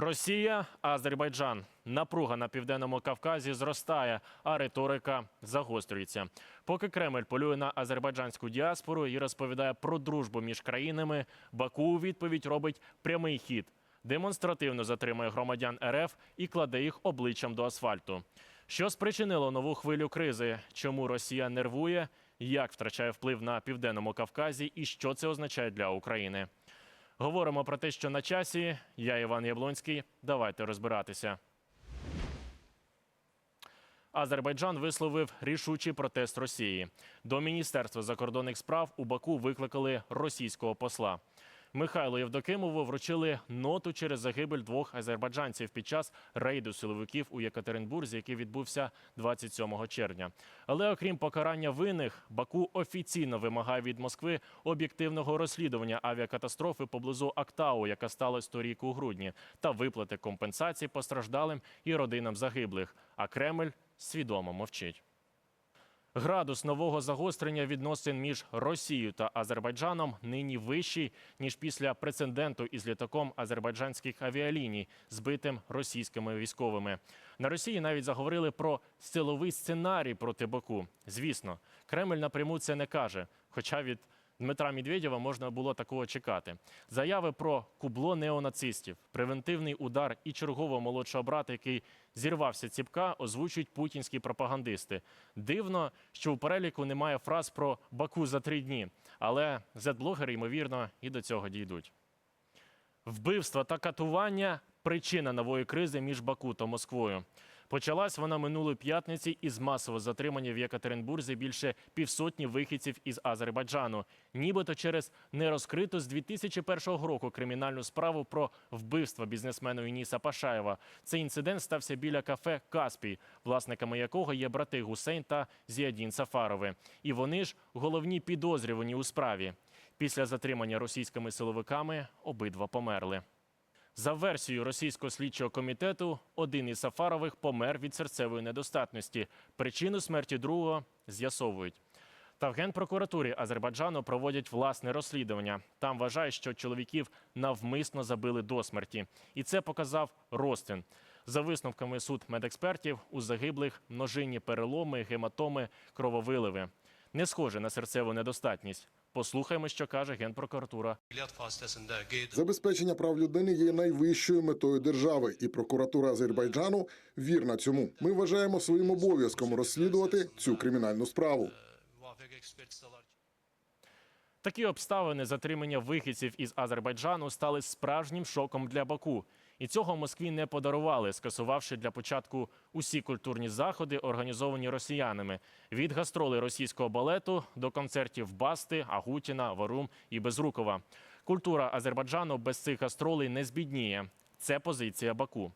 Росія, Азербайджан. Напруга на південному Кавказі зростає, а риторика загострюється. Поки Кремль полює на азербайджанську діаспору і розповідає про дружбу між країнами, Баку у відповідь робить прямий хід. Демонстративно затримує громадян РФ і кладе їх обличчям до асфальту. Що спричинило нову хвилю кризи? Чому Росія нервує? Як втрачає вплив на південному Кавказі, і що це означає для України? Говоримо про те, що на часі. Я Іван Яблонський. Давайте розбиратися. Азербайджан висловив рішучий протест Росії. До Міністерства закордонних справ у Баку викликали російського посла. Михайлу Євдокимову вручили ноту через загибель двох азербайджанців під час рейду силовиків у Єкатеринбурзі, який відбувся 27 червня. Але окрім покарання винних, Баку офіційно вимагає від Москви об'єктивного розслідування авіакатастрофи поблизу Актау, яка сталася торік у грудні, та виплати компенсацій постраждалим і родинам загиблих. А Кремль свідомо мовчить. Градус нового загострення відносин між Росією та Азербайджаном нині вищий ніж після прецеденту із літаком азербайджанських авіаліній, збитим російськими військовими. На Росії навіть заговорили про силовий сценарій проти Баку. Звісно, Кремль напряму це не каже, хоча від Дмитра Медведєва можна було такого чекати. Заяви про кубло неонацистів, превентивний удар і чергового молодшого брата, який зірвався ціпка, озвучують путінські пропагандисти. Дивно, що у переліку немає фраз про Баку за три дні, але зет-блогери, ймовірно, і до цього дійдуть. Вбивства та катування причина нової кризи між Баку та Москвою. Почалась вона минулої п'ятниці із масового затримання в Єкатеринбурзі більше півсотні вихідців із Азербайджану, нібито через нерозкриту з 2001 року кримінальну справу про вбивство бізнесмена Ініса Пашаєва. Цей інцидент стався біля кафе Каспій, власниками якого є брати Гусейн та Зіадін Сафарови. І вони ж головні підозрювані у справі. Після затримання російськими силовиками обидва померли. За версією російського слідчого комітету, один із Сафарових помер від серцевої недостатності. Причину смерті другого з'ясовують. Та в генпрокуратурі Азербайджану проводять власне розслідування. Там вважають, що чоловіків навмисно забили до смерті. І це показав Ростин. За висновками суд медекспертів, у загиблих множинні переломи, гематоми, крововиливи. Не схоже на серцеву недостатність. Послухаймо, що каже генпрокуратура Забезпечення прав людини є найвищою метою держави, і прокуратура Азербайджану вірна цьому. Ми вважаємо своїм обов'язком розслідувати цю кримінальну справу. Такі обставини затримання вихідців із Азербайджану стали справжнім шоком для Баку. І цього Москві не подарували, скасувавши для початку усі культурні заходи, організовані росіянами від гастролей російського балету до концертів Басти, Агутіна, Варум і Безрукова. Культура Азербайджану без цих гастролей не збідніє. Це позиція Баку.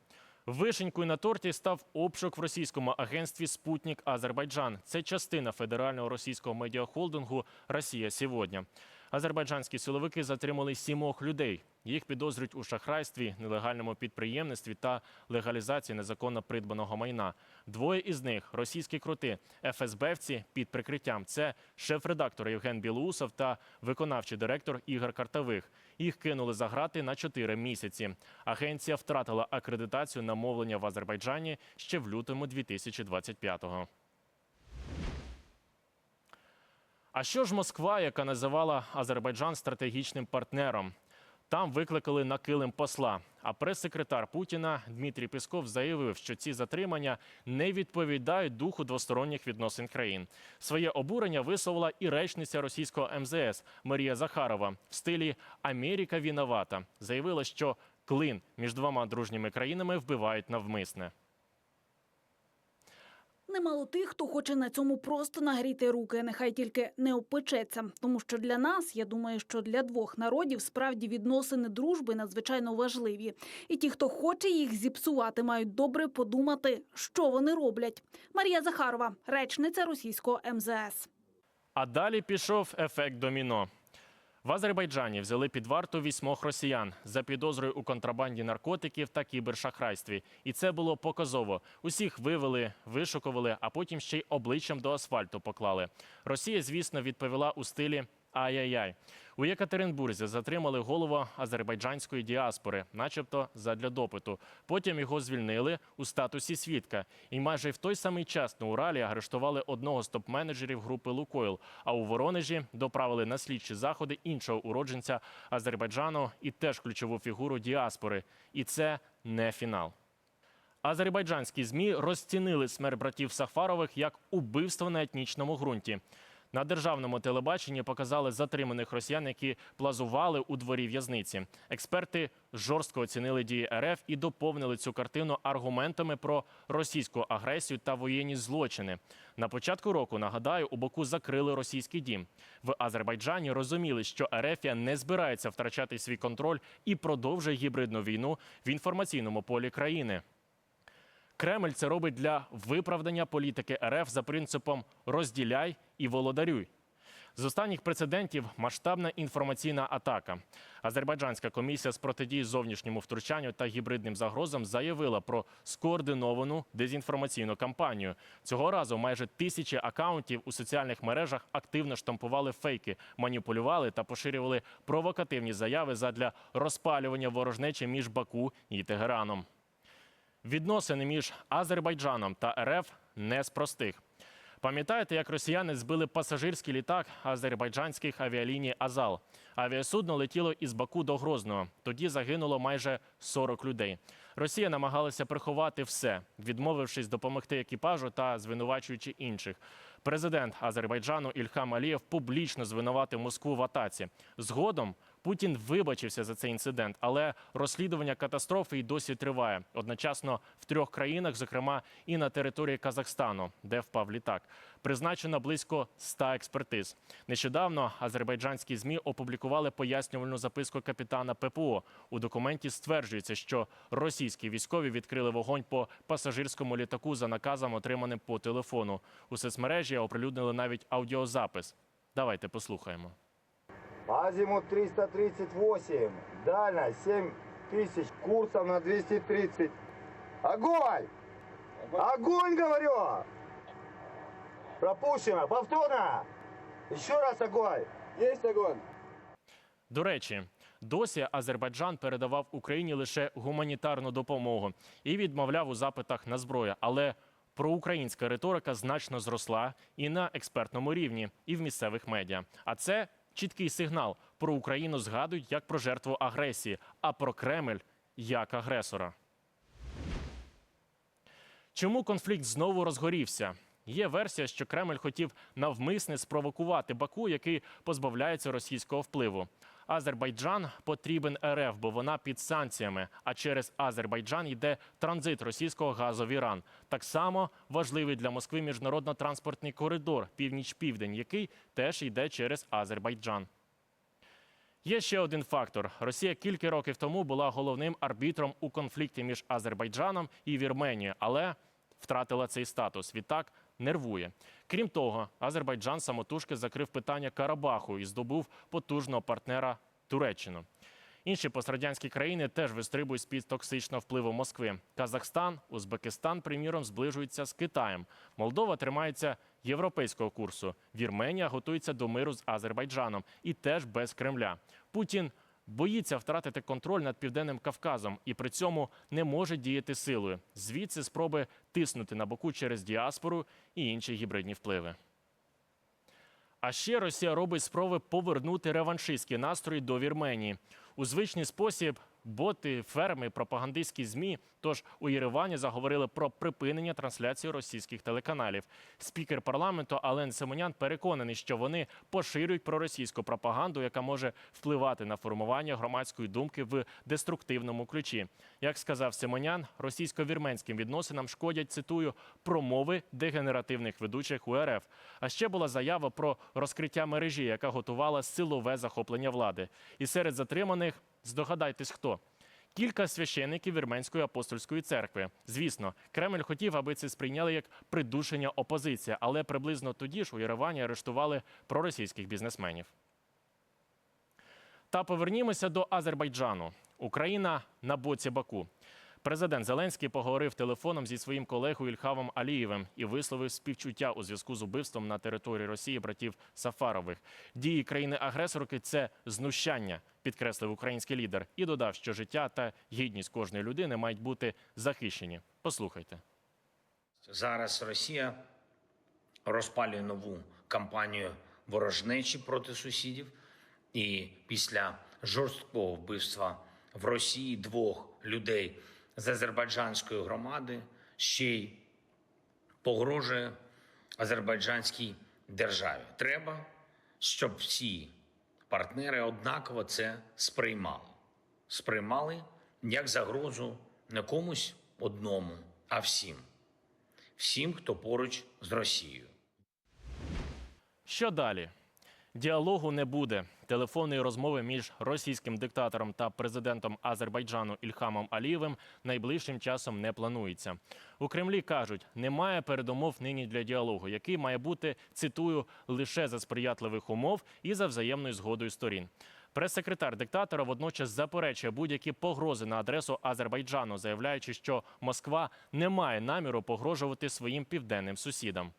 Вишенькою на торті став обшук в російському агентстві Спутник Азербайджан. Це частина федерального російського медіахолдингу Росія сьогодні. Азербайджанські силовики затримали сімох людей. Їх підозрюють у шахрайстві, нелегальному підприємництві та легалізації незаконно придбаного майна. Двоє із них російські крути, ФСБівці під прикриттям. Це шеф-редактор Євген Білоусов та виконавчий директор Ігор Картавих. Їх кинули за грати на 4 місяці. Агенція втратила акредитацію на мовлення в Азербайджані ще в лютому 2025-го. А що ж Москва, яка називала Азербайджан стратегічним партнером? Там викликали на килим посла. А прес-секретар Путіна Дмитрій Пісков заявив, що ці затримання не відповідають духу двосторонніх відносин країн. Своє обурення висловила і речниця російського МЗС Марія Захарова в стилі Америка виновата. Заявила, що клин між двома дружніми країнами вбивають навмисне. Немало тих, хто хоче на цьому просто нагріти руки, нехай тільки не опечеться. Тому що для нас, я думаю, що для двох народів справді відносини дружби надзвичайно важливі. І ті, хто хоче їх зіпсувати, мають добре подумати, що вони роблять. Марія Захарова, речниця російського МЗС. А далі пішов ефект доміно. В Азербайджані взяли під варту вісьмох росіян за підозрою у контрабанді наркотиків та кібершахрайстві. І це було показово. Усіх вивели, вишукували, а потім ще й обличчям до асфальту поклали. Росія, звісно, відповіла у стилі ай-яй-яй. У Єкатеринбурзі затримали голову азербайджанської діаспори, начебто задля допиту. Потім його звільнили у статусі свідка. І майже в той самий час на Уралі арештували одного з топ-менеджерів групи Лукойл. А у Воронежі доправили на слідчі заходи іншого уродженця Азербайджану і теж ключову фігуру діаспори. І це не фінал. Азербайджанські змі розцінили смерть братів Сафарових як убивство на етнічному ґрунті. На державному телебаченні показали затриманих росіян, які плазували у дворі в'язниці. Експерти жорстко оцінили дії РФ і доповнили цю картину аргументами про російську агресію та воєнні злочини. На початку року нагадаю, у Баку закрили російський дім. В Азербайджані розуміли, що Ерефія не збирається втрачати свій контроль і продовжує гібридну війну в інформаційному полі країни. Кремль це робить для виправдання політики РФ за принципом розділяй і володарюй. З останніх прецедентів масштабна інформаційна атака. Азербайджанська комісія з протидії зовнішньому втручанню та гібридним загрозам заявила про скоординовану дезінформаційну кампанію. Цього разу майже тисячі акаунтів у соціальних мережах активно штампували фейки, маніпулювали та поширювали провокативні заяви задля розпалювання ворожнечі між Баку і Тегераном. Відносини між Азербайджаном та РФ не з простих. Пам'ятаєте, як росіяни збили пасажирський літак азербайджанських авіаліній Азал? Авіасудно летіло із Баку до Грозного. Тоді загинуло майже 40 людей. Росія намагалася приховати все, відмовившись допомогти екіпажу та звинувачуючи інших. Президент Азербайджану Ільхам Алієв публічно звинуватив Москву в атаці. Згодом Путін вибачився за цей інцидент, але розслідування катастрофи й досі триває. Одночасно в трьох країнах, зокрема і на території Казахстану, де впав літак. Призначено близько 100 експертиз. Нещодавно азербайджанські змі опублікували пояснювальну записку капітана ППО. У документі стверджується, що російські військові відкрили вогонь по пасажирському літаку за наказом, отриманим по телефону. У соцмережі оприлюднили навіть аудіозапис. Давайте послухаємо. Азимут 338, дальность 7000, курсом на 230. Огонь! Огонь, говорю! Пропущено, повторно! Еще раз огонь! Есть огонь! До речі, досі Азербайджан передавав Україні лише гуманітарну допомогу і відмовляв у запитах на зброю. Але проукраїнська риторика значно зросла і на експертному рівні, і в місцевих медіа. А це чіткий сигнал: про Україну згадують як про жертву агресії, а про Кремль як агресора. Чому конфлікт знову розгорівся? Є версія, що Кремль хотів навмисне спровокувати Баку, який позбавляється російського впливу. Азербайджан потрібен РФ, бо вона під санкціями. А через Азербайджан йде транзит російського газу в Іран. Так само важливий для Москви міжнародно-транспортний коридор північ-південь, який теж йде через Азербайджан. Є ще один фактор: Росія кілька років тому була головним арбітром у конфлікті між Азербайджаном і Вірменією, але втратила цей статус. Відтак нервує. Крім того, Азербайджан самотужки закрив питання Карабаху і здобув потужного партнера Туреччину. Інші пострадянські країни теж вистрибують з під токсичного впливу Москви. Казахстан, Узбекистан, приміром, зближуються з Китаєм. Молдова тримається європейського курсу. Вірменія готується до миру з Азербайджаном і теж без Кремля. Путін боїться втратити контроль над південним Кавказом і при цьому не може діяти силою. Звідси спроби тиснути на боку через діаспору і інші гібридні впливи. А ще Росія робить спроби повернути реваншистські настрої до Вірменії. У звичний спосіб боти, ферми, пропагандистські змі. Тож у Єревані заговорили про припинення трансляції російських телеканалів. Спікер парламенту Ален Семенян переконаний, що вони поширюють проросійську пропаганду, яка може впливати на формування громадської думки в деструктивному ключі. Як сказав Семенян, російсько-вірменським відносинам шкодять цитую промови дегенеративних ведучих у РФ. А ще була заява про розкриття мережі, яка готувала силове захоплення влади. І серед затриманих здогадайтесь хто. Кілька священиків Вірменської апостольської церкви. Звісно, Кремль хотів, аби це сприйняли як придушення опозиції, але приблизно тоді ж у Єревані арештували проросійських бізнесменів. Та повернімося до Азербайджану. Україна на боці Баку. Президент Зеленський поговорив телефоном зі своїм колегою Ільхавом Алієвим і висловив співчуття у зв'язку з убивством на території Росії братів Сафарових. Дії країни-агресорки це знущання, підкреслив український лідер, і додав, що життя та гідність кожної людини мають бути захищені. Послухайте. Зараз Росія розпалює нову кампанію ворожнечі проти сусідів, і після жорсткого вбивства в Росії двох людей з азербайджанської громади ще й погрожує азербайджанській державі. Треба, щоб всі партнери однаково це сприймали. Сприймали як загрозу не комусь одному, а всім всім, хто поруч з Росією. Що далі? Діалогу не буде. Телефонної розмови між російським диктатором та президентом Азербайджану Ільхамом Алієвим найближчим часом не планується. У Кремлі кажуть, немає передумов нині для діалогу, який має бути цитую лише за сприятливих умов і за взаємною згодою сторін. Прес-секретар диктатора водночас заперечує будь-які погрози на адресу Азербайджану, заявляючи, що Москва не має наміру погрожувати своїм південним сусідам.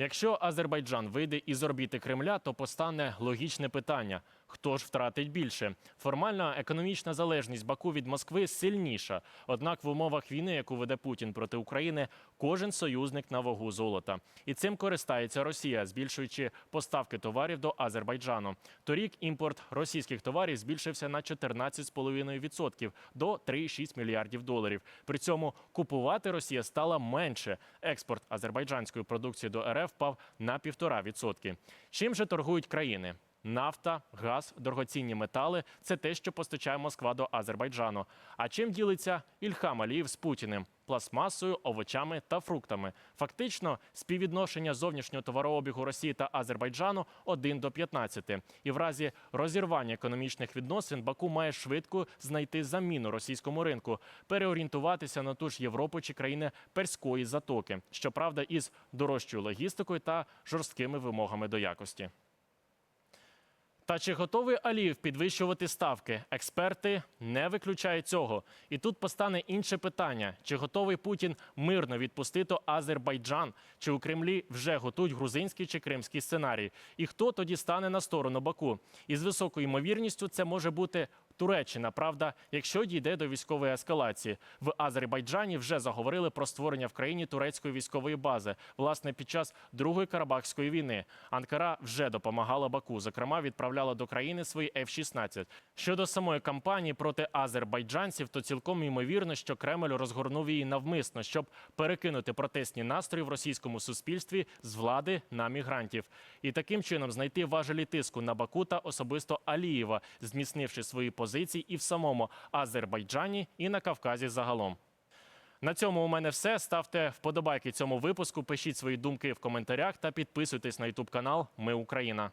Якщо Азербайджан вийде із орбіти Кремля, то постане логічне питання: хто ж втратить більше? Формальна економічна залежність Баку від Москви сильніша. Однак в умовах війни, яку веде Путін проти України, кожен союзник на вагу золота. І цим користається Росія, збільшуючи поставки товарів до Азербайджану. Торік імпорт російських товарів збільшився на 14,5% до 3,6 мільярдів доларів. При цьому купувати Росія стала менше. Експорт азербайджанської продукції до РФ впав на 1,5%. Чим же торгують країни? Нафта, газ, дорогоцінні метали це те, що постачає Москва до Азербайджану. А чим ділиться Ільхам Алієв з Путіним? Пластмасою, овочами та фруктами. Фактично, співвідношення зовнішнього товарообігу Росії та Азербайджану 1 до 15. І в разі розірвання економічних відносин Баку має швидко знайти заміну російському ринку, переорієнтуватися на ту ж Європу чи країни Перської затоки. Щоправда, із дорожчою логістикою та жорсткими вимогами до якості. Та чи готовий Аліїв підвищувати ставки? Експерти не виключають цього. І тут постане інше питання: чи готовий Путін мирно відпустити Азербайджан? Чи у Кремлі вже готують грузинський чи кримський сценарій? І хто тоді стане на сторону Баку? І з високою ймовірністю це може бути Туреччина. Правда, якщо дійде до військової ескалації, в Азербайджані вже заговорили про створення в країні турецької військової бази. Власне, під час другої Карабахської війни Анкара вже допомагала Баку. Зокрема, відправляла до країни свої F-16. Щодо самої кампанії проти азербайджанців, то цілком ймовірно, що Кремль розгорнув її навмисно, щоб перекинути протестні настрої в російському суспільстві з влади на мігрантів, і таким чином знайти важелі тиску на Баку та особисто Алієва, зміцнивши свої позиції і в самому Азербайджані, і на Кавказі загалом. На цьому у мене все. Ставте вподобайки цьому випуску, пишіть свої думки в коментарях та підписуйтесь на Ютуб канал Ми Україна.